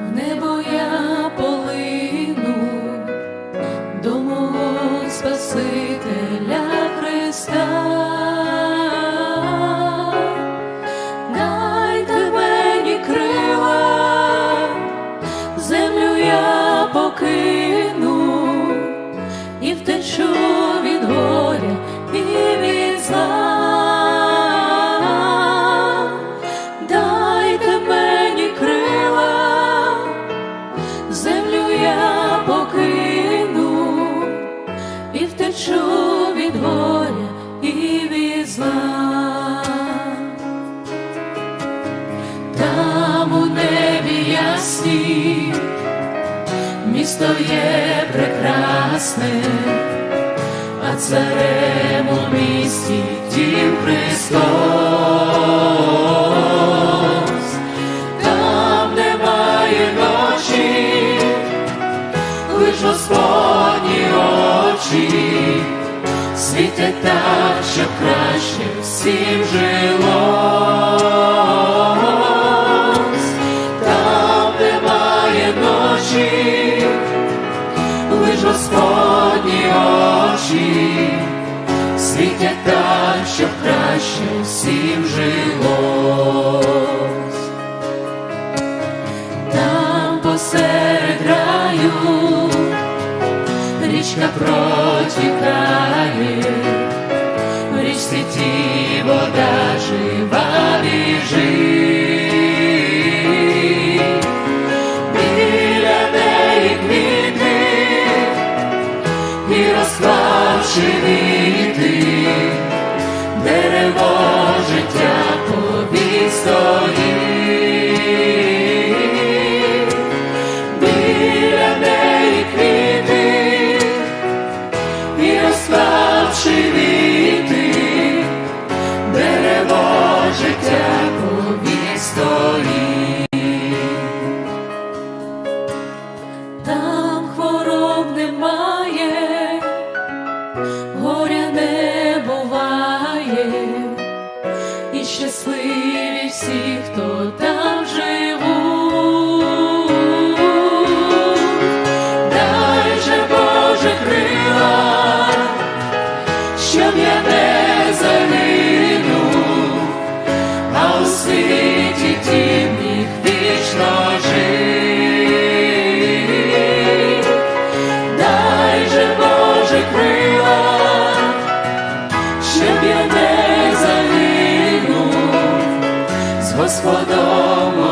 в небо я полину до Спасителя Христа. Землю я покину. Зла. Місто є прекрасне, а царем у місті тім Христос, там немає ночі, лиш Господні очі, світять так, що щоб краще всім жилось, там немає ночі, лиш Господні очі, світять так, щоб краще всім жилось, там посеред раю річка протікає, і горя не буває, і щасливі всі, хто Господом.